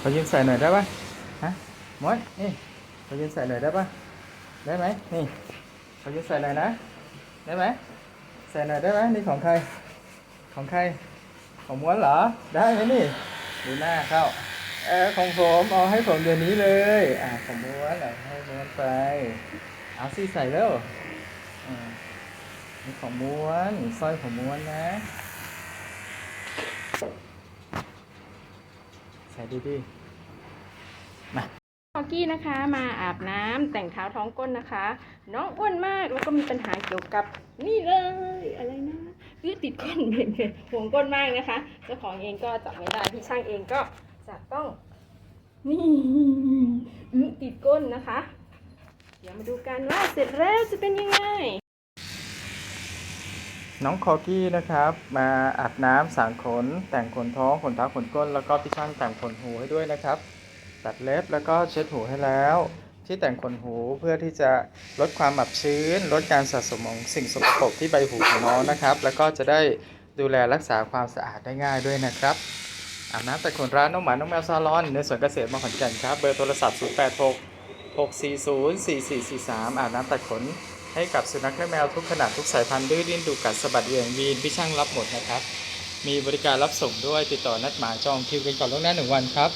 ขอยืมใส่หน่อยได้ปะฮะมดนี่ขอยืมใส่หน่อยได้ปะได้ไหมนี่ขอยืมใส่หน่อยนะ ได้ไหมใส่หน่อยได้ไหมนี่ของใคร ของใคร ของม้วนเหรอ ได้ไหมนี่ ดูหน้าเข้าเออของผมเอาให้ผมเดี๋ยวนี้เลย อ่าของม้วนเอาให้ม้วนไป เอาสิใส่แล้วอ่านี่ของม้วนสร้อยของม้วนนะ ส่ดีๆมาฮอกกี้นะคะมาอาบน้ำแต่งเท้าท้องก้นนะคะ น้องอ้วนมากแล้วก็มีปัญหาเกี่ยวกับนี่เลยอะไรนะเลือดติดก้นเป็นห่วงก้นมากนะคะ เจ้าของเองก็จับไม่ได้พี่ช่างเองก็จะต้องนี่อื้อติดก้นนะคะ เดี๋ยวมาดูกันว่าเสร็จแล้วจะเป็นยังไง น้องคอกี้นะครับ มาอาบน้ำสางขน แต่งขนท้องขนเท้าขนก้น แล้วก็พี่ช่างแต่งขนหูให้ด้วยนะครับ ตัดเล็บแล้วก็เช็ดหูให้แล้ว ที่แต่งขนหูเพื่อที่จะลดความอับชื้น ลดการสะสมของสิ่งสกปรกที่ใบหูของน้องนะครับ แล้วก็จะได้ดูแลรักษาความสะอาดได้ง่ายด้วยนะครับอาบน้ำแต่ขนร้านน้องหมาน้องแมวซาลอนในสวนเกษตรมขอนแก่นครับเบอร์โทรศัพท์ 086 640 4443อาบน้ำแตัดขน ให้กับสุนัขและแมวทุกขนาดทุกสายพันธุ์ดื้อดิ้นดุกัดสะบัดเหวี่ยงวีนพี่ช่างรับหมดนะครับ มีบริการรับส่งด้วยติดต่อนัดหมายจองคิวกันก่อนล่วงหน้าหนึ่งวันครับ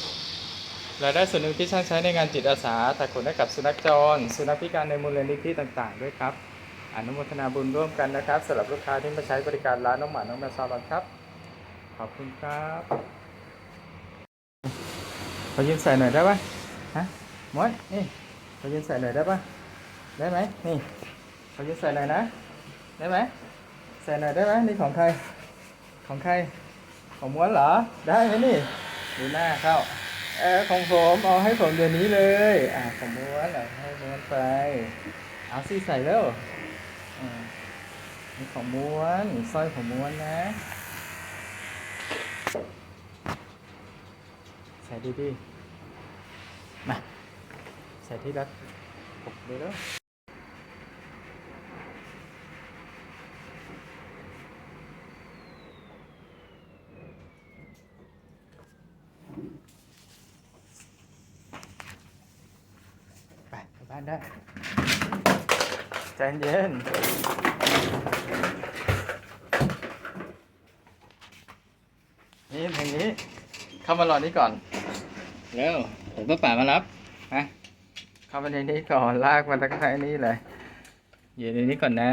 รายได้ส่วนหนึ่งพี่ช่างใช้ในงานจิตอาสาตัดขนให้กับสุนัขจร สุนัขพิการในมูลนิธิต่างๆ ด้วยครับอนุโมทนาบุญร่วมกันนะครับสำหรับลูกค้าที่มาใช้บริการร้านน้องหมาน้องแมวซาลอนครับ ขอบคุณครับขอยืมใส่หน่อยได้ปะฮะมดนี่ขอยืมใส่หน่อยได้ปะได้ไหมนี่ ขอยืมใส่หน่อยนะ ได้ไหมใส่หน่อยได้ไหมนี่ของใคร ของใคร ของม้วนเหรอ ได้ไหมนี่ ดูหน้าเข้าเออของผมเอาให้ผมเดี๋ยวนี้เลย อ่าของม้วนเอาให้ม้วนไป เอาสิใส่แล้วอ่านี่ของม้วนสร้อยของม้วนนะ ใส่ดีๆมาใส่ที่รัดปกเลยแล้ว ไปกลับบ้านได้ใจเย็นนี่ทางนี้ เข้ามารอนี้ก่อน เร็วเดี๋ยวป้าป่ามารับมาเข้ามาในนี้ก่อนลากมาตั้งแต่นี้เลยอยู่ในนี้ก่อนนะ